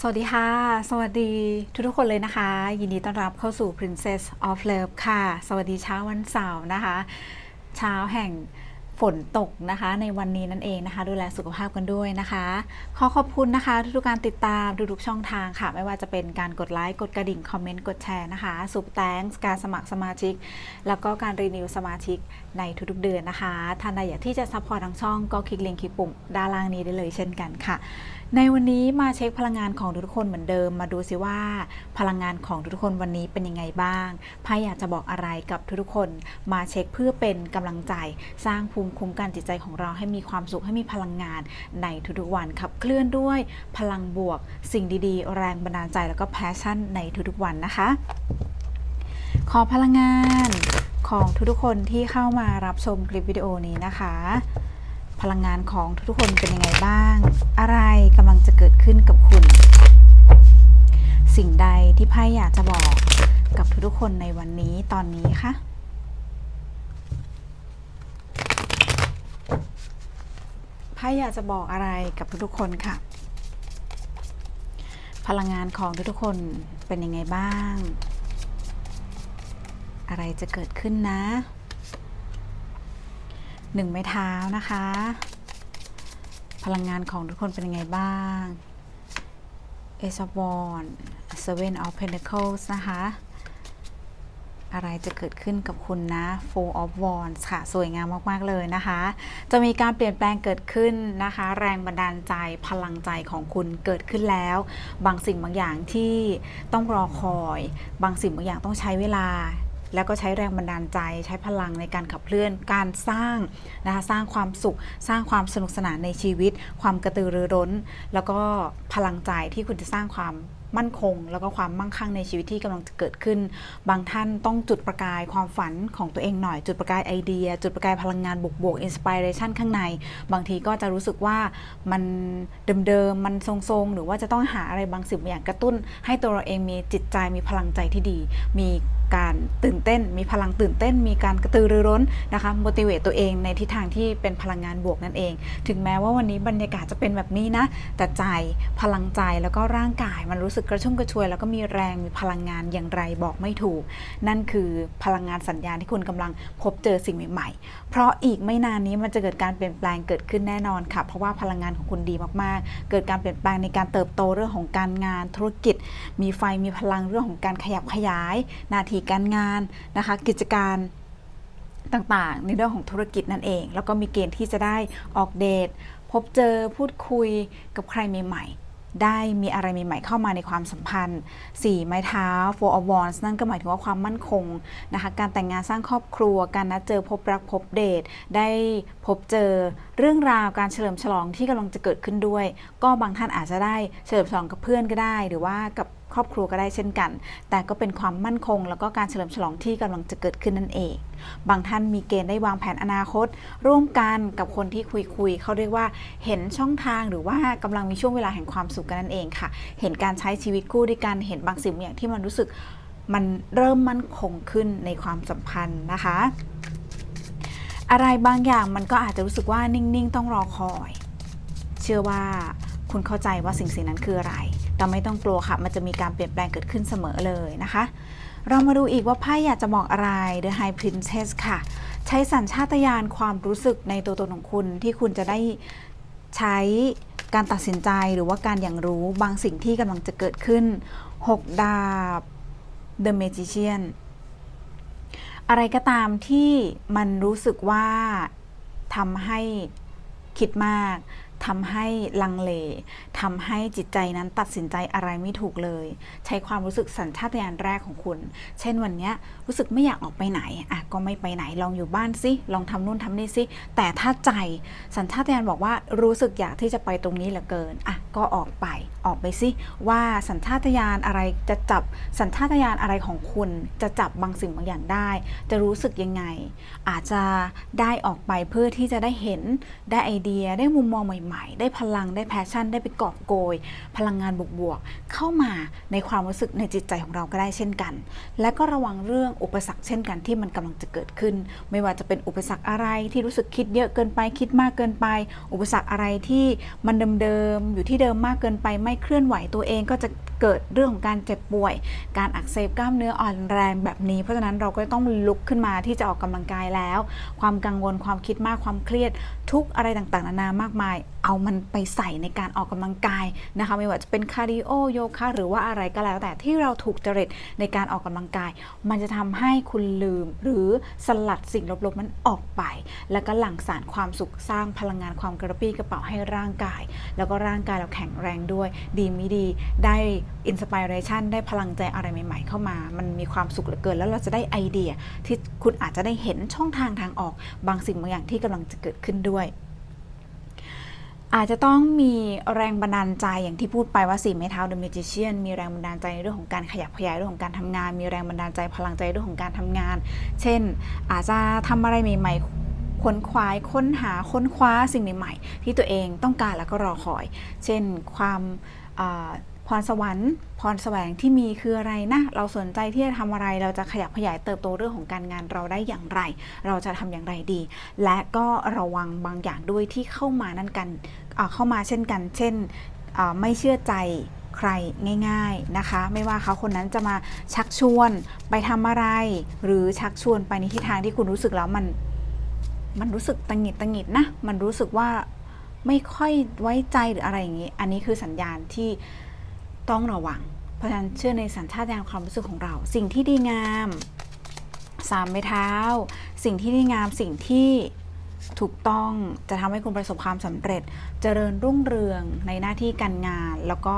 สวัสดีค่ะ สวัสดีทุกๆคนเลยนะคะ ยินดีต้อนรับเข้าสู่ Princess of Love ค่ะ สวัสดีเช้าวันเสาร์นะคะ เช้าแห่งฝนตกนะคะ ในวันนี้นั่นเองนะคะ ดูแลสุขภาพกันด้วยนะคะ ขอขอบคุณนะคะ ทุกๆการติดตามทุกๆช่องทางค่ะ ไม่ว่าจะเป็นการกดไลค์ กดกระดิ่ง คอมเมนต์ กดแชร์นะคะสุปแตงการสมัครสมาชิก แล้วก็การรีนิวสมาชิกในทุกๆเดือนนะคะท่านใดอยากที่จะซัพพอร์ตทางช่องก็คลิกลิงก์คลิกปุ่มด้านล่างนี้ได้เลยเช่นกันค่ะ ในวันนี้มาเช็คพลังงานของทุกคนเหมือนเดิม มาดูซิว่า พลังงานของทุกคนวันนี้เป็นยังไงบ้างไพ่อยากจะบอกอะไรกับทุกคน มาเช็คเพื่อเป็นกำลังใจ สร้างภูมิคุ้มกันจิตใจของเราให้มีความสุขให้มีพลังงาน ในทุกๆวันขับเคลื่อนด้วยพลังบวก สิ่งดีๆ แรงบันดาลใจแล้วก็แพชชั่นในทุกๆวันนะคะ ขอพลังงานของทุกๆคนที่เข้ามารับชมคลิปวิดีโอนี้นะคะ พลังงานของทุกๆคนเป็นยังไงบ้าง อะไรกำลังจะเกิดขึ้นกับคุณ สิ่งใดที่ไพ่อยากจะบอกกับทุกๆคนในวันนี้ตอนนี้คะไพ่อยากจะบอกอะไรกับทุกๆคนค่ะ พลังงานของทุกๆคนเป็นยังไงบ้าง อะไรจะเกิดขึ้นนะ หนึ่งไม้เท้านะคะ พลังงานของทุกคนเป็นยังไงบ้าง Ace of Wands Seven of Pentacles นะคะ อะไรจะเกิดขึ้นกับคุณนะ Four of Wands ค่ะ สวยงามมาก ๆ เลยนะคะ จะมีการเปลี่ยนแปลงเกิดขึ้นนะคะ แรงบันดาลใจพลังใจของคุณเกิดขึ้นแล้ว บางสิ่งบางอย่างที่ต้องรอคอย บางสิ่งบางอย่างต้องใช้เวลา แล้วก็ใช้แรงบันดาลใจ ใช้พลังในการขับเคลื่อนการสร้างนะคะสร้างความสุข สร้างความสนุกสนานในชีวิต ความกระตือรือร้น แล้วก็พลังใจที่คุณจะสร้างความมั่นคง แล้วก็ความมั่งคั่งในชีวิตที่กำลังจะเกิดขึ้น บางท่านต้องจุดประกายความฝันของตัวเองหน่อย จุดประกายไอเดีย จุดประกายพลังงานบวกๆอินสปิเรชันข้างใน บางทีก็จะรู้สึกว่ามันเดิมๆมันทรงๆ หรือว่าจะต้องหาอะไรบางสิ่งบางอย่างกระตุ้น ให้ตัวเราเองมีจิตใจมีพลังใจที่ดี มีการตื่นเต้น มีพลังตื่นเต้น มีการกระตือรือร้นนะคะ motivate ตัวเองในทิศทางที่เป็นพลังงานบวกนั่นเอง ถึงแม้ว่าวันนี้บรรยากาศจะเป็นแบบนี้นะ แต่ใจพลังใจแล้วก็ร่างกายมันรู้สึกกระชุ่มกระชวย แล้วก็มีแรงมีพลังงานอย่างไรบอกไม่ถูก นั่นคือพลังงานสัญญาณที่คุณกำลังพบเจอสิ่งใหม่ๆ เพราะอีกไม่นานนี้มันจะเกิดการเปลี่ยนแปลงเกิดขึ้นแน่นอนค่ะ เพราะว่าพลังงานของคุณดีมากๆ เกิดการเปลี่ยนแปลงในการเติบโตเรื่องของการงานธุรกิจ มีไฟมีพลังเรื่องของการขยับขยายหนาทีการงานนะคะ กิจการต่างๆ ในเรื่องของธุรกิจนั่นเอง แล้วก็มีเกณฑ์ที่จะได้ออกเดท พบเจอพูดคุยกับใครใหม่ๆ ได้มีอะไรใหม่ๆ เข้ามาในความสัมพันธ์ 4 ไม้เท้า Four of Wands นั่นก็หมายถึงว่าความมั่นคงนะคะ การแต่งงานสร้างครอบครัว การนัดเจอพบรักพบเดท ได้พบเจอเรื่องราวการเฉลิมฉลองที่กำลังจะเกิดขึ้นด้วย ก็บางท่านอาจจะได้เฉลิมฉลองกับเพื่อนก็ได้ หรือว่ากับ ครอบครัวก็ได้เช่นกัน แต่ก็เป็นความมั่นคง แล้วก็การเฉลิมฉลองที่กำลังจะเกิดขึ้นนั่นเอง บางท่านมีเกณฑ์ได้วางแผนอนาคต ร่วมกันกับคนที่คุยคุยๆเขาเรียกว่าเห็นช่องทางหรือว่ากำลังมีช่วงเวลาแห่งความสุขกันนั่นเองค่ะ เห็นการใช้ชีวิตคู่ด้วยกันเห็นบางสิ่งบางอย่างที่มันรู้สึกมันเริ่มมั่นคงขึ้นในความสัมพันธ์นะคะ อะไรบางอย่างมันก็อาจจะรู้สึกว่านิ่ง ๆ ต้องรอคอย เชื่อว่าคุณเข้าใจว่าสิ่งสิ่งนั้นคืออะไร แต่ไม่ต้องกลัวค่ะมันจะมีการเปลี่ยนแปลงเกิดขึ้นเสมอเลยนะคะ เรามาดูอีกว่าไพ่อยากจะบอกอะไร The High Princess ค่ะ ใช้สัญชาตญาณความรู้สึกในตัวตนของคุณที่คุณจะได้ใช้การตัดสินใจหรือว่าการอย่างรู้บางสิ่งที่กำลังจะเกิดขึ้น 6 ดาบ The Magician อะไรก็ตามที่มันรู้สึกว่าทำให้คิดมาก ทำให้ลังเลทำให้จิตใจนั้นตัดสินใจอะไรไม่ถูกเลย ใช้ความรู้สึกสัญชาตญาณแรกของคุณ เช่นวันนี้รู้สึกไม่อยากออกไปไหนอะก็ไม่ไปไหนลองอยู่บ้านสิลองทำนู่นทำนี่สิแต่ถ้าใจสัญชาตญาณบอกว่ารู้สึกอยากที่จะไปตรงนี้เหลือเกินอะ ก็ออกไปออกไปสิว่าสัญชาตญาณอะไรจะจับสัญชาตญาณอะไรของคุณ จะจับบางสิ่งบางอย่างได้ จะรู้สึกยังไง อาจจะได้ออกไปเพื่อที่จะได้เห็นได้ไอเดียได้มุมมองใหม่ ๆ ได้พลังได้แพชชั่น ได้ไปกอบโกย พลังงานบวกๆเข้ามาในความรู้สึกในจิตใจของเราก็ได้เช่นกัน และก็ระวังเรื่องอุปสรรคเช่นกันที่มันกำลังจะเกิดขึ้น ไม่ว่าจะเป็นอุปสรรคอะไรที่รู้สึกคิดเยอะเกินไปคิดมากเกินไป อุปสรรคอะไรที่มันเดิมๆอยู่ที่เดิมมากเกินไปไม่เคลื่อนไหวตัวเองก็จะเกิดเรื่องของการเจ็บป่วย การอักเสบกล้ามเนื้ออ่อนแรงแบบนี้ เพราะฉะนั้นเราก็ต้องลุกขึ้นมาที่จะออกกำลังกายแล้ว ความกังวลความคิดมากความเครียดทุกอะไรต่างๆนานามากมาย เอามันไปใส่ในการออกกำลังกายนะคะไม่ว่าจะเป็นคาร์ดิโอโยคะหรือว่าอะไรก็แล้วแต่ที่เราถูกจริตในการออกกำลังกาย มันจะทำให้คุณลืม หรือสลัดสิ่งลบๆนั้นออกไป แล้วก็หลั่งสารความสุขสร้างพลังงานความกระปรี้กระเป๋าให้ร่างกาย แล้วก็ร่างกายเราแข็งแรงด้วย ดีไม่ดี ได้อินสปิเรชันได้พลังใจอะไรใหม่ ๆ เข้ามา มันมีความสุขเหลือเกิน แล้วเราจะได้ไอเดียที่คุณอาจจะได้เห็นช่องทางทางออกบางสิ่งบางอย่างที่กำลังจะเกิดขึ้นด้วย อาจจะต้องมีแรงบันดาลใจอย่างที่พูดไปว่าสี่ไม้เท้า The Magician มีแรงบันดาลใจในเรื่องของการขยับขยายเรื่องของการทำงาน มีแรงบันดาลใจพลังใจเรื่องของการทำงาน เช่น อาจจะทำอะไรใหม่ๆค้นคว้าค้นหาค้นคว้าสิ่งใหม่ๆที่ตัวเองต้องการแล้วก็รอคอย เช่นความอ่า พรสวรรค์ พรแสวงที่มีคืออะไรนะ เราสนใจที่จะทำอะไร เราจะขยับขยายเติบโตเรื่องของการงานเราได้อย่างไร เราจะทำอย่างไรดี และก็ระวังบางอย่างด้วยที่เข้ามานั่นกันเข้ามาเช่นกัน เช่นไม่เชื่อใจใครง่าย ๆนะคะ ไม่ว่าเขาคนนั้นจะมาชักชวนไปทำอะไร หรือชักชวนไปในทิศทางที่คุณรู้สึกแล้วมันมันรู้สึกตังหิดตังหิดนะ มันรู้สึกว่าไม่ค่อยไว้ใจหรืออะไรอย่างนี้ อันนี้คือสัญญาณที่ ต้องระวัง เพราะฉะนั้นเชื่อในสัญชาตญาณความรู้สึกของเรา สิ่งที่ดีงามสามไม้เท้า สิ่งที่ดีงามสิ่งที่ถูกต้องจะทำให้คุณประสบความสำเร็จ เจริญรุ่งเรืองในหน้าที่การงาน แล้วก็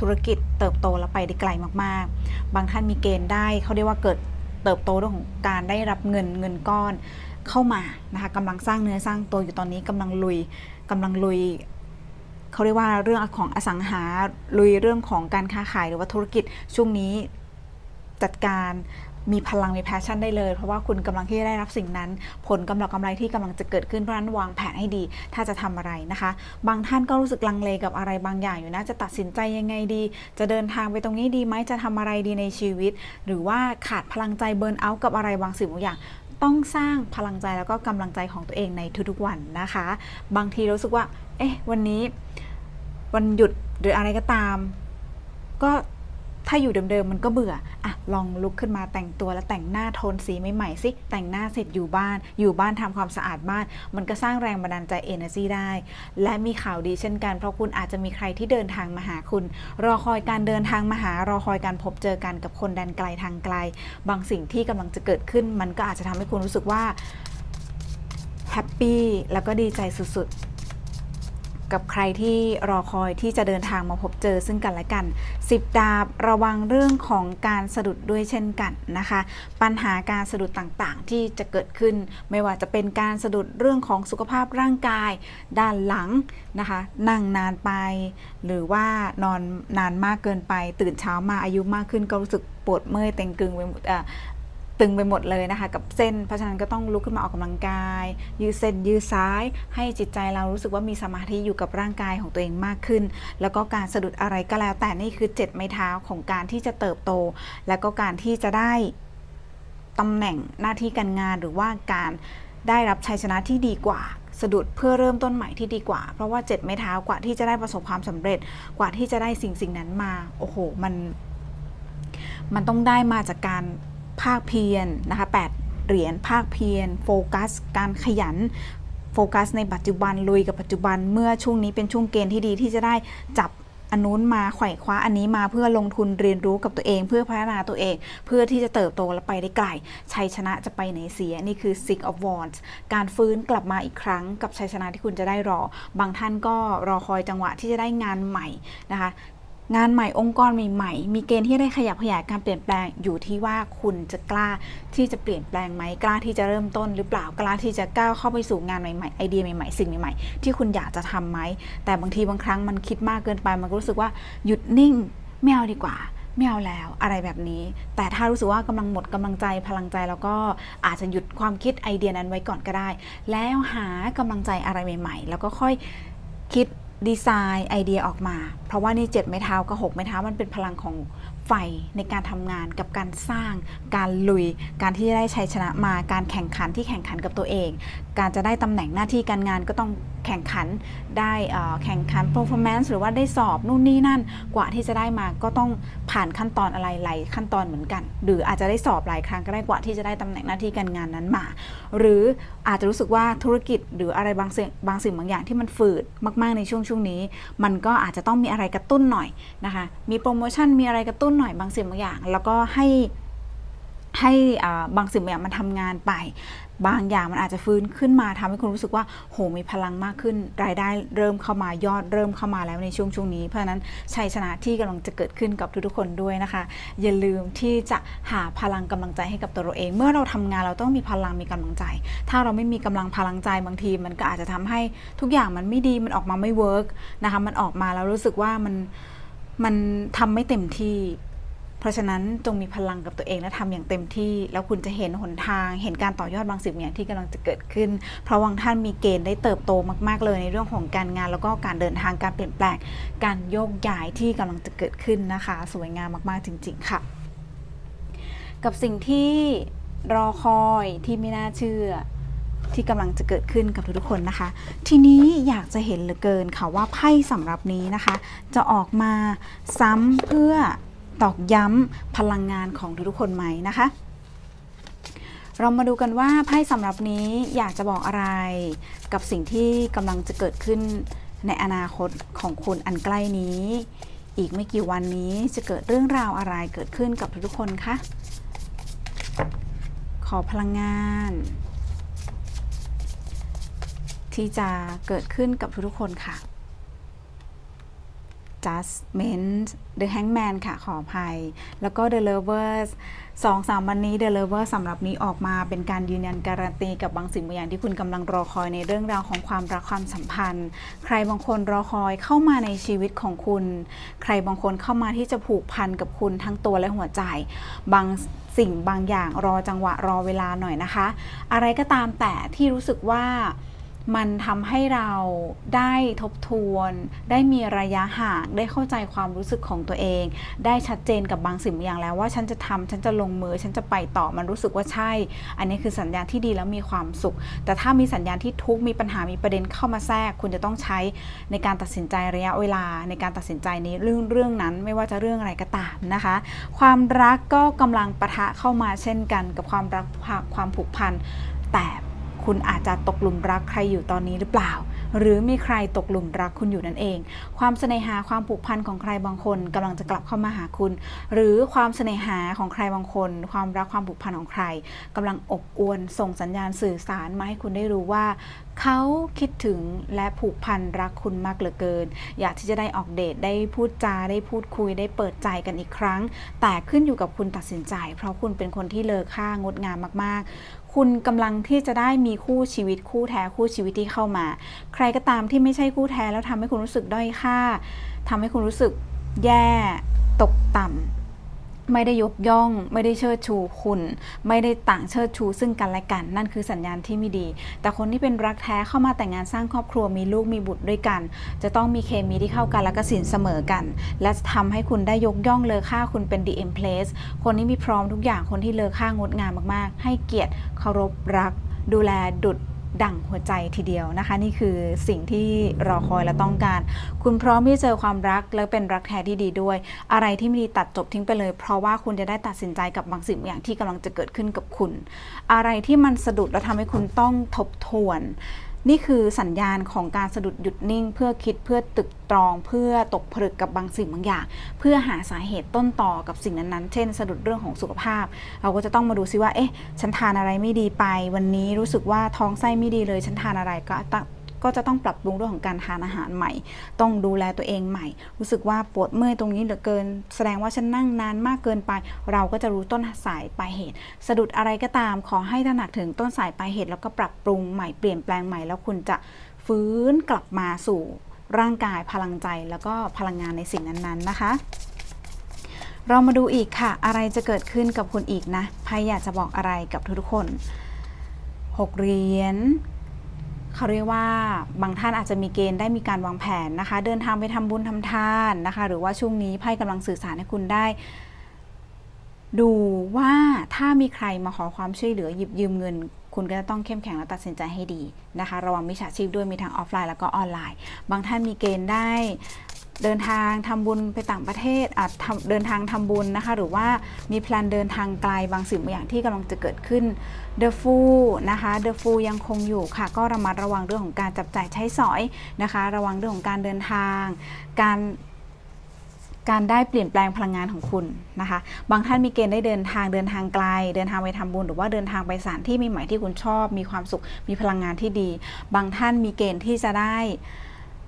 ธุรกิจเติบโตและไปได้ไกลมากๆ บางท่านมีเกณฑ์ได้เขาเรียกว่าเกิดเติบโตเรื่องของการได้รับเงินเงินก้อนเข้ามานะคะกำลังสร้างเนื้อสร้างตัวอยู่ตอนนี้กำลังลุยกำลังลุย เขาเรียกว่าเรื่องของอสังหาลุยเรื่องของการค้าขายหรือว่าธุรกิจช่วงนี้จัดการมีพลังมีแพชชั่นได้เลย เพราะว่าคุณกำลังที่จะได้รับสิ่งนั้น ผลกำลังกำไรที่กำลังจะเกิดขึ้นเพราะนั้นวางแผนให้ดี ถ้าจะทำอะไรนะคะ บางท่านก็รู้สึกลังเลกับอะไรบางอย่างอยู่นะ จะตัดสินใจยังไงดี จะเดินทางไปตรงนี้ดีไหมจะทำอะไรดีในชีวิต หรือว่าขาดพลังใจเบิร์นเอาท์กับอะไรบางสิ่งบางอย่างต้องสร้างพลังใจแล้วก็กำลังใจของตัวเองในทุกๆวันนะคะ บางทีรู้สึกว่า เอ๊ะ วันนี้ วันหยุดหรืออะไรก็ตาม ก็ถ้าอยู่เดิมๆมันก็เบื่ออะลองลุกขึ้นมาแต่งตัวแล้วแต่งหน้าโทนสีใหม่ๆสิแต่งหน้าเสร็จอยู่บ้าน อยู่บ้านทำความสะอาดบ้าน มันก็สร้างแรงบันดาลใจ energy ได้ และมีข่าวดีเช่นกัน เพราะคุณอาจจะมีใครที่เดินทางมาหาคุณ รอคอยการเดินทางมาหา รอคอยการพบเจอกันกับคนแดนไกลทางไกล บางสิ่งที่กำลังจะเกิดขึ้น มันก็อาจจะทำให้คุณรู้สึกว่าแฮปปี้แล้วก็ดีใจสุดๆ กับใครที่รอคอยที่จะเดินทางมาพบเจอซึ่งกันและกัน 10 ดาบระวังเรื่องของการสะดุดด้วยเช่นกันนะคะ ปัญหาการสะดุดต่างๆ ที่จะเกิดขึ้น ไม่ว่าจะเป็นการสะดุดเรื่องของสุขภาพร่างกาย ด้านหลังนะคะนั่งนานไป หรือว่านอนนานมากเกินไป ตื่นเช้ามาอายุมากขึ้นก็รู้สึกปวดเมื่อยเต็งกึงไปหมดเอ่อ ตึงไปหมดเลยนะคะ กับเส้น เพราะฉะนั้นก็ต้องลุกขึ้นมาออกกำลังกาย ยืดเส้นยืดซ้าย ให้จิตใจเรารู้สึกว่ามีสมาธิอยู่กับร่างกายของตัวเองมากขึ้น แล้วก็การสะดุดอะไรก็แล้ว แต่นี่คือเจ็ดไม้เท้าของการที่จะเติบโต แล้วก็การที่จะได้ตำแหน่งหน้าที่การงานหรือว่าการได้รับชัยชนะที่ดีกว่าสะดุดเพื่อเริ่มต้นใหม่ที่ดีกว่า เพราะว่าเจ็ดไม้เท้ากว่าที่จะได้ประสบความสำเร็จกว่าที่จะได้สิ่งสิ่งนั้นมา โอ้โห มัน มันต้องได้มาจากการ ภาคเพียรนะคะ8เหรียญภาคเพียรโฟกัส การขยันโฟกัสในปัจจุบันลุยกับปัจจุบันเมื่อช่วงนี้เป็นช่วงเกณฑ์ที่ดีที่จะได้จับอันนู้นมาไขว่คว้าอันนี้มาเพื่อลงทุนเรียนรู้กับตัวเอง เพื่อพัฒนาตัวเอง เพื่อที่จะเติบโตและไปได้ไกลชัยชนะจะไปไหนเสียนี่คือ Six of Wands การฟื้นกลับมาอีกครั้งกับชัยชนะที่คุณจะได้รอ บางท่านก็รอคอยจังหวะที่จะได้งานใหม่นะคะ งานใหม่องค์กรใหม่ๆ มีเกณฑ์ที่ได้ขยับขยายการเปลี่ยนแปลงอยู่ที่ว่าคุณจะกล้าที่จะเปลี่ยนแปลงไหมกล้าที่จะเริ่มต้น หรือเปล่ากล้าที่จะก้าวเข้าไปสู่งานใหม่ๆไอเดียใหม่ๆสิ่งใหม่ๆที่คุณอยากจะทำไหมแต่บางทีบางครั้งมันคิดมากเกินไปมันก็รู้สึกว่าหยุดนิ่งไม่เอาดีกว่าไม่เอาแล้วอะไรแบบนี้ แต่ถ้ารู้สึกว่ากำลังหมดกำลังใจพลังใจแล้วก็อาจจะหยุดความคิดไอเดียนั้นไว้ก่อนก็ได้ แล้วหากำลังใจอะไรใหม่ ๆ แล้วก็ค่อยคิด ดีไซน์ไอเดียออกมา เพราะว่านี่เจ็ดไม้เท้ากับหกไม้เท้ามันเป็นพลังของไฟในการทำงานกับการสร้าง การลุย การที่ได้ชัยชนะมา การแข่งขันที่แข่งขันกับตัวเอง การจะได้ตำแหน่งหน้าที่การงานก็ต้องแข่งขันได้แข่งขัน performance หรือว่าได้สอบนู่นนี่นั่นกว่าที่จะได้มาก็ต้องผ่านขั้นตอนอะไรหลายขั้นตอนเหมือนกัน หรืออาจจะได้สอบหลายครั้งก็ได้กว่าที่จะได้ตำแหน่งหน้าที่การงานนั้นมา หรืออาจจะรู้สึกว่าธุรกิจหรืออะไรบางสิ่งบางสิ่งบางอย่างที่มันฝืดมาก ๆในช่วงช่วงนี้ มันก็อาจจะต้องมีอะไรกระตุ้นหน่อยนะคะมีโปรโมชั่นมีอะไรกระตุ้นหน่อยบางสิ่งบางอย่าง แล้วก็ให้ให้บางสิ่งบางอย่างมันทำงานไป บางอย่างมันอาจจะฟื้นขึ้นมาทำให้คุณรู้สึกว่าโหมีพลังมากขึ้น รายได้เริ่มเข้ามายอดเริ่มเข้ามาแล้วในช่วงช่วงนี้ เพราะนั้นชัยชนะที่กำลังจะเกิดขึ้นกับทุกๆคนด้วยนะคะ อย่าลืมที่จะหาพลังกำลังใจให้กับตัวเราเอง เมื่อเราทำงานเราต้องมีพลังมีกำลังใจ ถ้าเราไม่มีกำลังพลังใจบางที มันก็อาจจะทำให้ทุกอย่างมันไม่ดีมันออกมาไม่เวิร์กนะคะมันออกมาแล้วรู้สึกว่ามันมันทำไม่เต็มที่ ราะฉะนั้นจงมีพลังกับตัวเองและทำอย่างเต็มที่ แล้วคุณจะเห็นหนทาง เห็นการต่อยอดบางสิ่งอย่างที่กำลังจะเกิดขึ้น เพราะบางท่านมีเกณฑ์ได้เติบโตมาก ๆ เลยในเรื่องของการงาน แล้วก็การเดินทางการเปลี่ยนแปลง การโยกย้ายที่กำลังจะเกิดขึ้นนะคะ สวยงามมากๆจริง ๆ ค่ะ กับสิ่งที่รอคอยที่ไม่น่าเชื่อที่กำลังจะเกิดขึ้นกับทุกๆคนนะคะ ทีนี้อยากจะเห็นเหลือเกินค่ะว่าไพ่สำหรับนี้นะคะ จะออกมาซ้ำเพื่อ ตอกย้ำพลังงานของทุกๆคนไหมนะคะ เรามาดูกันว่าไพ่สำหรับนี้อยากจะบอกอะไร กับสิ่งที่กำลังจะเกิดขึ้นในอนาคตของคุณอันใกล้นี้ อีกไม่กี่วันนี้จะเกิดเรื่องราวอะไรเกิดขึ้นกับทุกๆคนคะขอพลังงาน ที่จะเกิดขึ้นกับทุกๆคนค่ะ Judgment The Hangman ค่ะขออภัย แล้วก็ The Lovers สองสามวันนี้ The Lovers สำหรับนี้ออกมาเป็นการยืนยันการันตีกับบางสิ่งบางอย่างที่คุณกำลังรอคอยในเรื่องราวของความรักความสัมพันธ์ ใครบางคนรอคอยเข้ามาในชีวิตของคุณ ใครบางคนเข้ามาที่จะผูกพันกับคุณทั้งตัวและหัวใจ บางสิ่งบางอย่างรอจังหวะรอเวลาหน่อยนะคะ อะไรก็ตามแต่ที่รู้สึกว่า มันทำให้เราได้ทบทวน ได้มีระยะห่างได้เข้าใจความรู้สึกของตัวเอง ได้ชัดเจนกับบางสิ่งบางอย่างแล้วว่าฉันจะทำฉันจะลงมือ ฉันจะไปต่อมันรู้สึกว่าใช่ อันนี้คือสัญญาณที่ดีแล้วมีความสุข แต่ถ้ามีสัญญาณที่ทุกข์มีปัญหามีประเด็นเข้ามาแทรก คุณจะต้องใช้ในการตัดสินใจระยะเวลา ในการตัดสินใจในเรื่องเรื่องนั้น ไม่ว่าจะเรื่องอะไรก็ตามนะคะ ความรักก็กำลังปะทะเข้ามาเช่นกันกับความรักความผูกพันแต่ คุณอาจจะตกหลุมรักใครอยู่ตอนนี้หรือเปล่า หรือมีใครตกหลุมรักคุณอยู่นั่นเอง ความเสน่หาความผูกพันของใครบางคนกำลังจะกลับเข้ามาหาคุณ หรือความเสน่หาของใครบางคน ความรักความผูกพันของใครกำลังอบอวลส่งสัญญาณสื่อสารมาให้คุณได้รู้ว่า เขาคิดถึงและผูกพันรักคุณมากเหลือเกิน อยากที่จะได้ออกเดทได้พูดจาได้พูดคุยได้เปิดใจกันอีกครั้ง แต่ขึ้นอยู่กับคุณตัดสินใจ เพราะคุณเป็นคนที่เลอค่างดงามมาก ๆคุณกำลังที่จะได้มีคู่ชีวิตคู่แท้คู่ชีวิตที่เข้ามา ใครก็ตามที่ไม่ใช่คู่แท้แล้วทำให้คุณรู้สึกด้อยค่าทำให้คุณรู้สึกแย่ตกต่ำ ไม่ได้ยกย่อง ไม่ได้เชิดชูคุณ ไม่ได้ต่างเชิดชูซึ่งกันและกัน นั่นคือสัญญาณที่ไม่ดี แต่คนที่เป็นรักแท้เข้ามาแต่งงานสร้างครอบครัวมีลูกมีบุตรด้วยกัน จะต้องมีเคมีที่เข้ากันและก็สินเสมอกัน และจะทำให้คุณได้ยกย่องเลอค่าคุณเป็น the em place คนที่มีพร้อมทุกอย่างคนที่เลอค่างดงามมากๆ ให้เกียรติเคารพรัก ดูแลดุด ดั่งหัวใจทีเดียวนะคะ นี่คือสิ่งที่รอคอยและต้องการ คุณพร้อมที่เจอความรักและเป็นรักแท้ที่ดีด้วย อะไรที่ไม่ดีตัดจบทิ้งไปเลย เพราะว่าคุณจะได้ตัดสินใจกับบางสิ่งบางอย่างที่กำลังจะเกิดขึ้นกับคุณ อะไรที่มันสะดุดแล้วทำให้คุณต้องทบทวน นี่คือสัญญาณของการสะดุดหยุดนิ่ง เพื่อคิดเพื่อตึกตรอง เพื่อตกผลึกกับบางสิ่งบางอย่าง เพื่อหาสาเหตุต้นต่อกับสิ่งนั้นๆ เช่น สะดุดเรื่องของสุขภาพ เราก็จะต้องมาดูซิว่า เอ๊ะ ฉันทานอะไรไม่ดีไป วันนี้รู้สึกว่าท้องไส้ไม่ดีเลย ฉันทานอะไรก็ตง ก็จะต้องปรับปรุงเรื่องของการทานอาหารใหม่ ต้องดูแลตัวเองใหม่ รู้สึกว่าปวดเมื่อยตรงนี้เหลือเกิน แสดงว่าฉันนั่งนานมากเกินไป เราก็จะรู้ต้นสายปลายเหตุ สะดุดอะไรก็ตามขอให้ตระหนักถึงต้นสายปลายเหตุ แล้วก็ปรับปรุงใหม่เปลี่ยนแปลงใหม่แล้วคุณจะฟื้นกลับมาสู่ร่างกายพลังใจแล้วก็พลังงานในสิ่งนั้นๆนะคะ เรามาดูอีกค่ะ อะไรจะเกิดขึ้นกับคุณอีกนะไพ่อยากจะบอกอะไรกับทุกๆคนหกเหรียญ เขาเรียกว่าบางท่านอาจจะมีเกณฑ์ได้มีการวางแผนนะคะ เดินทางไปทำบุญทำทานนะคะ หรือว่าช่วงนี้ไพ่กำลังสื่อสารให้คุณได้ ดูว่าถ้ามีใครมาขอความช่วยเหลือหยิบยืมเงิน คุณก็จะต้องเข้มแข็งและตัดสินใจให้ดีนะคะ ระวังมิจฉาชีพด้วยมีทั้งออฟไลน์แล้วก็ออนไลน์ บางท่านมีเกณฑ์ได้ เดินทางทำบุญไปต่างประเทศอาจเดินทางทำบุญนะคะ หรือว่ามีแพลนเดินทางไกลบางสิ่งบางอย่างที่กำลังจะเกิดขึ้น The f o o นะคะ The f o o ยังคงอยู่ค่ะ ก็ระมัดระวังเรื่องของการจับจ่ายใช้สอยนะคะ ระวังเรื่องของการเดินทาง การการได้เปลี่ยนแปลงพลังงานของคุณนะคะ บางท่านมีเกณฑ์ได้เดินทางเดินทางไกล เดินทางไปทำบุญ หรือว่าเดินทางไปสถานที่ใหม่ๆที่คุณชอบ มีความสุข มีพลังงานที่ดี บางท่านมีเกณฑ์ที่จะได้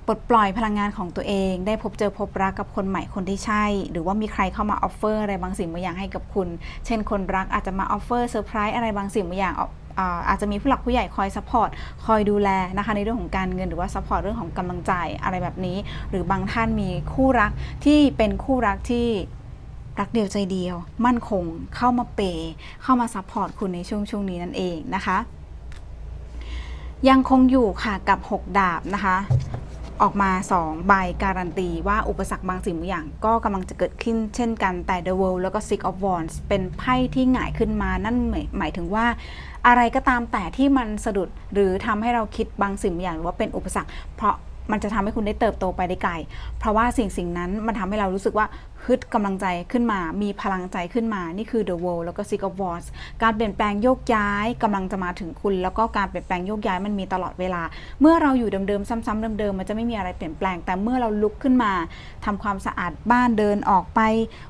ปลดปล่อยพลังงานของตัวเอง ได้พบเจอพบรักกับคนใหม่คนที่ใช่ หรือว่ามีใครเข้ามาออฟเฟอร์อะไรบางสิ่งบางอย่างให้กับคุณ เช่นคนรักอาจจะมาออฟเฟอร์เซอร์ไพรส์อะไรบางสิ่งบางอย่างอาจจะมีผู้หลักผู้ใหญ่คอยซัพพอร์ตคอยดูแลนะคะในเรื่องของการเงินหรือว่าซัพพอร์ตเรื่องของกำลังใจอะไรแบบนี้ หรือบางท่านมีคู่รักที่เป็นคู่รักที่รักเดียวใจเดียว มั่นคงเข้ามาเปย์เข้ามาซัพพอร์ตคุณในช่วงช่วงนี้นั่นเองนะคะ ยังคงอยู่ค่ะกับ 6 ดาบนะคะ ออกมา 2 ใบการันตี ว่าอุปสรรคบางสิ่งบางอย่าง ก็กำลังจะเกิดขึ้นเช่นกันแต่ The World แล้วก็ Six of Wands เป็นไพ่ที่หงายขึ้นมานั่นหมายหมายถึงว่า อะไรก็ตามแต่ที่มันสะดุดหรือทำให้เราคิดบางสิ่งบางอย่างหรือว่าเป็นอุปสรรค เพราะมันจะทำให้คุณได้เติบโตไปได้ไกล เพราะว่าสิ่งสิ่งนั้นมันทำให้เรารู้สึกว่าฮึดกำลังใจขึ้นมา มีพลังใจขึ้นมา นี่คือ The World แล้วก็ Six of Wands การเปลี่ยนแปลงโยกย้ายกำลังจะมาถึงคุณ แล้วก็การเปลี่ยนแปลงโยกย้ายมันมีตลอดเวลา เมื่อเราอยู่เดิมๆซ้ำๆเดิมๆมันจะไม่มีอะไรเปลี่ยนแปลง แต่เมื่อเราลุกขึ้นมาทำความสะอาดบ้านเดินออกไป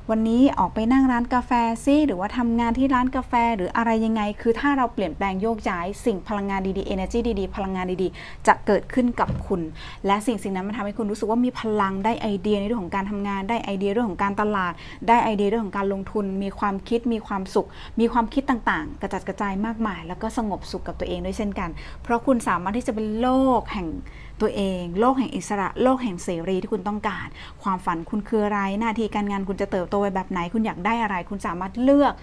วันนี้ออกไปนั่งร้านกาแฟซิหรือว่าทำงานที่ร้านกาแฟหรืออะไรยังไง คือถ้าเราเปลี่ยนแปลงโยกย้าย สิ่งพลังงานดีๆ energy ดีๆ พลังงานดีๆ จะเกิดขึ้นกับคุณ และสิ่งสิ่งนั้นมันทำให้คุณรู้สึกว่ามีพลังได้ไอเดียในเรื่องของการทำงานได้ไอเดียเรื่องของการตลาด ได้ไอเดียเรื่องของการลงทุน มีความคิด มีความสุข มีความคิดต่างๆ กระจัดกระจายมากมาย แล้วก็สงบสุขกับตัวเองด้วยเช่นกัน เพราะคุณสามารถที่จะเป็นโลกแห่งตัวเอง โลกแห่งอิสระ โลกแห่งเสรีที่คุณต้องการ ความฝันคุณคืออะไร หน้าที่การงานคุณจะเติบโตไปแบบไหน คุณอยากได้อะไร คุณสามารถเลือก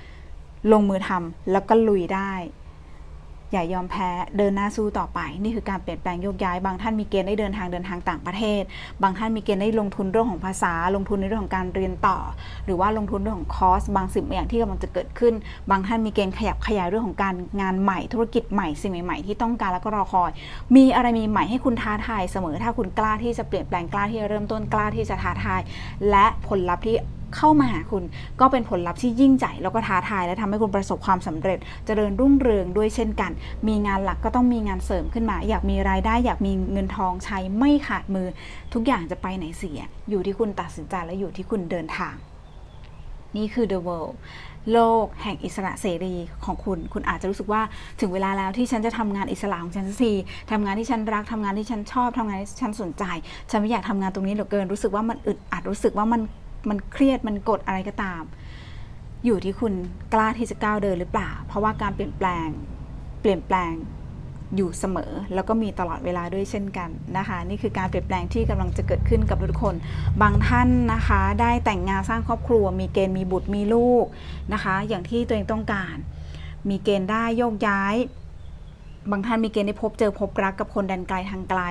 ลงมือทำแล้วก็ลุยได้ อย่ายอมแพ้เดินหน้าสู้ต่อไป นี่คือการเปลี่ยนแปลงโยกย้าย บางท่านมีเกณฑ์ได้เดินทางเดินทางต่างประเทศ บางท่านมีเกณฑ์ได้ลงทุนเรื่องของภาษา ลงทุนในเรื่องของการเรียนต่อ หรือว่าลงทุนเรื่องของคอร์สบางสิ่งบางอย่างที่กำลังจะเกิดขึ้น บางท่านมีเกณฑ์ขยับขยายเรื่องของการงานใหม่ ธุรกิจใหม่สิ่งใหม่ๆที่ต้องการแล้วก็รอคอย มีอะไรมีใหม่ให้คุณท้าทายเสมอ ถ้าคุณกล้าที่จะเปลี่ยนแปลงกล้าที่จะเริ่มต้นกล้าที่จะท้าทาย และผลลัพธ์ที่เข้ามาหาคุณ ก็เป็นผลลัพธ์ที่ยิ่งใหญ่แล้วก็ท้าทาย และทำให้คุณประสบความสำเร็จเจริญรุ่งเรืองด้วยเช่นกัน มีงานหลักก็ต้องมีงานเสริมขึ้นมา อยากมีรายได้ อยากมีเงินทองใช้ไม่ขาดมือ ทุกอย่างจะไปไหนเสีย อยู่ที่คุณตัดสินใจและอยู่ที่คุณเดินทาง นี่คือ the world โลกแห่งอิสระเสรีของคุณ คุณอาจจะรู้สึกว่าถึงเวลาแล้วที่ฉันจะทำงานอิสระของฉันสักทีทำงานที่ฉันรักทำงานที่ฉันชอบทำงานที่ฉันสนใจ ฉันไม่อยากทำงานตรงนี้เหลือเกิน รู้สึกว่ามันอึดอัด รู้สึกว่ามัน มันเครียดมันกดอะไรก็ตาม อยู่ที่คุณกล้าที่จะก้าวเดินหรือเปล่า เพราะว่าการเปลี่ยนแปลงเปลี่ยนแปลงอยู่เสมอ แล้วก็มีตลอดเวลาด้วยเช่นกันนะคะ นี่คือการเปลี่ยนแปลงที่กำลังจะเกิดขึ้นกับทุกคน บางท่านนะคะ ได้แต่งงานสร้างครอบครัว มีเกณฑ์มีบุตรมีลูกนะคะ อย่างที่ตัวเองต้องการ มีเกณฑ์ได้โยกย้าย บางท่านมีเกณฑ์ได้พบเจอพบรักกับคนแดนไกลทางไกล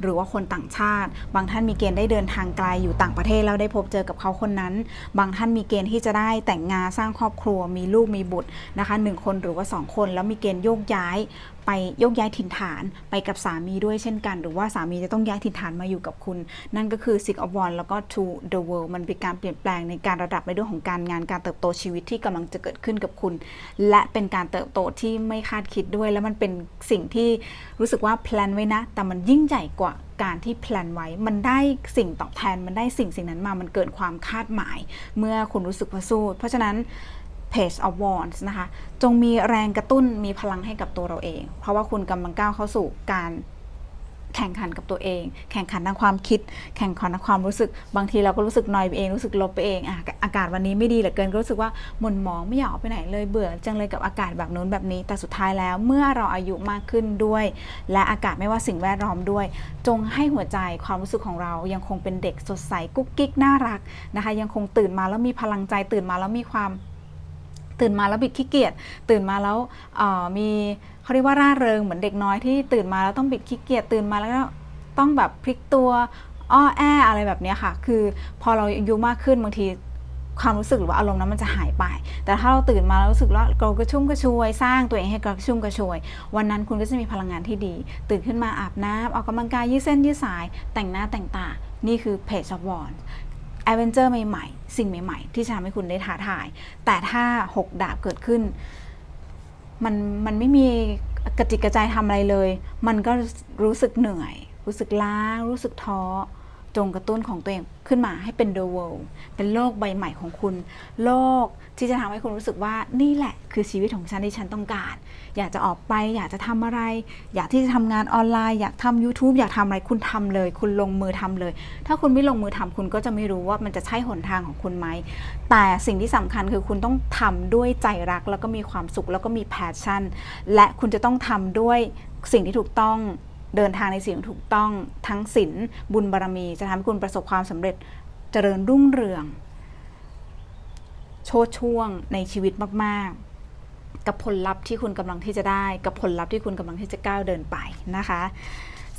หรือว่าคนต่างชาติ บางท่านมีเกณฑ์ได้เดินทางไกลอยู่ต่างประเทศแล้วได้พบเจอกับเขาคนนั้น บางท่านมีเกณฑ์ที่จะได้แต่งงานสร้างครอบครัว มีลูกมีบุตรนะคะหนึ่งคนหรือว่าสองคน แล้วมีเกณฑ์โยกย้ายไปยกย้ายถิ่นฐานไปกับสามีด้วยเช่นกัน หรือว่าสามีจะต้องย้ายถิ่นฐานมาอยู่กับคุณ นั่นก็คือ Six of Wands แล้วก็ To the World มันเป็นการเปลี่ยนแปลงในการระดับในเรื่องของการงานการเติบโตชีวิตที่กำลังจะเกิดขึ้นกับคุณ และเป็นการเติบโตที่ไม่คาดคิดด้วย แล้วมันเป็นสิ่งที่รู้สึกว่าแพลนไว้นะ แต่มันยิ่งใหญ่กว่าการที่แพลนไว้ มันได้สิ่งตอบแทน มันได้สิ่งสิ่งนั้นมา มันเกินความคาดหมาย เมื่อคุณรู้สึกว่าสู้ เพราะฉะนั้น Page of Wands นะคะ จงมีแรงกระตุ้นมีพลังให้กับตัวเราเอง เพราะว่าคุณกำลังก้าวเข้าสู่การแข่งขันกับตัวเอง แข่งขันทางความคิด แข่งขันทางความรู้สึก บางทีเราก็รู้สึกนอยไปเอง รู้สึกลบไปเองอะอากาศวันนี้ไม่ดีเหลือเกิน ก็รู้สึกว่าหม่นหมองไม่อยากออกไปไหนเลย เบื่อจังเลยกับอากาศแบบนู้นแบบนี้ แต่สุดท้ายแล้วเมื่อเราอายุมากขึ้นด้วย และอากาศไม่ว่าสิ่งแวดล้อมด้วย จงให้หัวใจความรู้สึกของเรายังคงเป็นเด็กสดใสกุ๊กกิ๊กน่ารักนะคะ ยังคงตื่นมาแล้วมีพลังใจ ตื่นมาแล้วมีความ ตื่นมาแล้วบิดขี้เกียจตื่นมาแล้วมีเขาเรียกว่าร่าเริงเหมือนเด็กน้อยที่ตื่นมาแล้วต้องบิดขี้เกียจตื่นมาแล้วก็ต้องแบบพลิกตัวอ้อแออะไรแบบนี้ค่ะ คือพอเราอายุมากขึ้นบางทีความรู้สึกหรือว่าอารมณ์นั้นมันจะหายไป แต่ถ้าเราตื่นมาแล้วรู้สึกว่าเรากระชุ่มกระชวย สร้างตัวเองให้กระชุ่มกระชวย วันนั้นคุณก็จะมีพลังงานที่ดี ตื่นขึ้นมาอาบน้ำออกกำลังกายยืดเส้นยืดสาย แต่งหน้าแต่งตา นี่คือเพจ of w a n d แอดเวนเจอร์ใหม่ๆ สิ่งใหม่ ๆ ที่จะทำให้คุณได้ท้าทาย แต่ถ้าหกดาบเกิดขึ้น มันมันไม่มีกระจิกกระใจทำอะไรเลย มันก็รู้สึกเหนื่อย รู้สึกล้ารู้สึกท้อ จงกระตุ้นของตัวเองขึ้นมาให้เป็น the world เป็นโลกใบใหม่ของคุณ โลกที่จะทำให้คุณรู้สึกว่านี่แหละ คือชีวิตของฉันที่ฉันต้องการ อยากจะออกไป อยากจะทำอะไร อยากที่จะทำงานออนไลน์ อยากทำ YouTube อยากทำอะไรคุณทำเลย คุณลงมือทำเลย ถ้าคุณไม่ลงมือทำคุณก็จะไม่รู้ว่ามันจะใช่หนทางของคุณไหม แต่สิ่งที่สำคัญคือคุณต้องทำด้วยใจรัก แล้วก็มีความสุขแล้วก็มีแพชชั่น และคุณจะต้องทำด้วยสิ่งที่ถูกต้อง เดินทางในสิ่งที่ถูกต้องทั้งศีลบุญบารมี จะทำให้คุณประสบความสำเร็จเจริญรุ่งเรือง โชดช่วงในชีวิตมาก ๆ กับผลลัพธ์ที่คุณกำลังที่จะได้ กับผลลัพธ์ที่คุณกำลังที่จะก้าวเดินไปนะคะ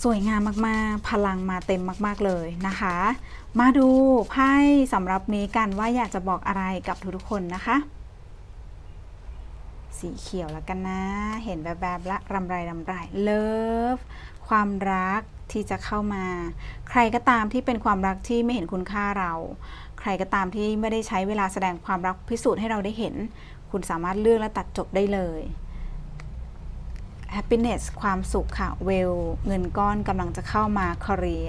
สวยงามมากๆ พลังมาเต็มมาก ๆเลยนะคะ มาดูไพ่สำหรับนี้กันว่าอยากจะบอกอะไรกับทุกๆคนนะคะสีเขียวแล้วกันนะ เห็นแบบแบบๆละรำไรรำไรเลิฟ ความรักที่จะเข้ามา ใครก็ตามที่เป็นความรักที่ไม่เห็นคุณค่าเรา ใครก็ตามที่ไม่ได้ใช้เวลาแสดงความรักพิสูจน์ให้เราได้เห็น คุณสามารถเลือกและตัดจบได้เลย happiness ความสุขค่ะ เวล เงินก้อนกำลังจะเข้ามา career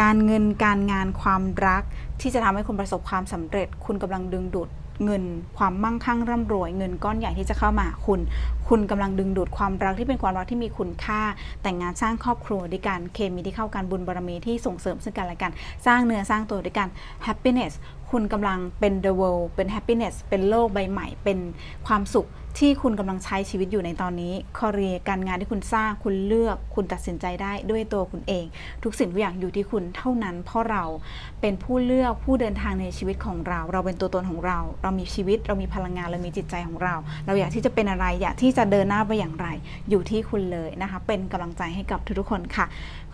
การเงินการงานความรักที่จะทำให้คุณประสบความสำเร็จ คุณกำลังดึงดูด เงินความมั่งคั่งร่ำรวย เงินก้อนใหญ่ที่จะเข้ามาคุณ คุณกำลังดึงดูดความรักที่เป็นความรักที่มีคุณค่า แต่งงานสร้างครอบครัวด้วยกันเคมีที่เข้ากันบุญบารมีที่ส่งเสริมซึ่งกันและกัน สร้างเนื้อสร้างตัวด้วยกัน happiness คุณกำลังเป็น the world เป็น happiness เป็นโลกใบใหม่ เป็นความสุขที่คุณกำลังใช้ชีวิตอยู่ในตอนนี้คอเรียการงานที่คุณสร้างคุณเลือก คุณตัดสินใจได้ด้วยตัวคุณเอง ทุกสิ่งทุกอย่างอยู่ที่คุณเท่านั้น เพราะเราเป็นผู้เลือกผู้เดินทางในชีวิตของเรา เราเป็นตัวตนของเรา เรามีชีวิต เรามีพลังงานเรามีจิตใจของเรา เราอยากที่จะเป็นอะไรอยากที่จะเดินหน้าไปอย่างไร อยู่ที่คุณเลยนะคะเป็นกำลังใจให้กับทุกๆคนค่ะ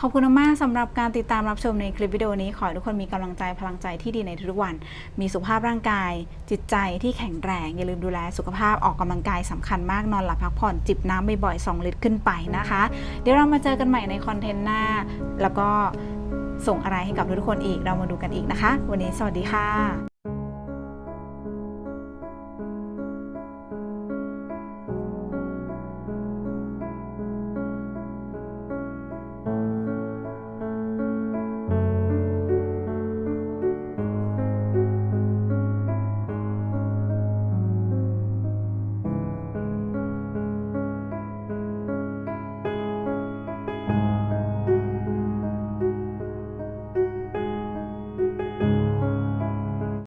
ขอบคุณมากสำหรับการติดตามรับชมในคลิปวิดีโอนี้ ขอให้ทุกคนมีกำลังใจพลังใจที่ดีในทุกวัน มีสุขภาพร่างกาย จิตใจที่แข็งแรง อย่าลืมดูแลสุขภาพออกกำลังกายสำคัญมากนอนหลับพักผ่อนจิบน้ำบ่อยๆ2ลิตรขึ้นไปนะคะ เดี๋ยวเรามาเจอกันใหม่ในคอนเทนต์หน้า แล้วก็ส่งอะไรให้กับทุกคนอีกเรามาดูกันอีกนะคะ วันนี้สวัสดีค่ะ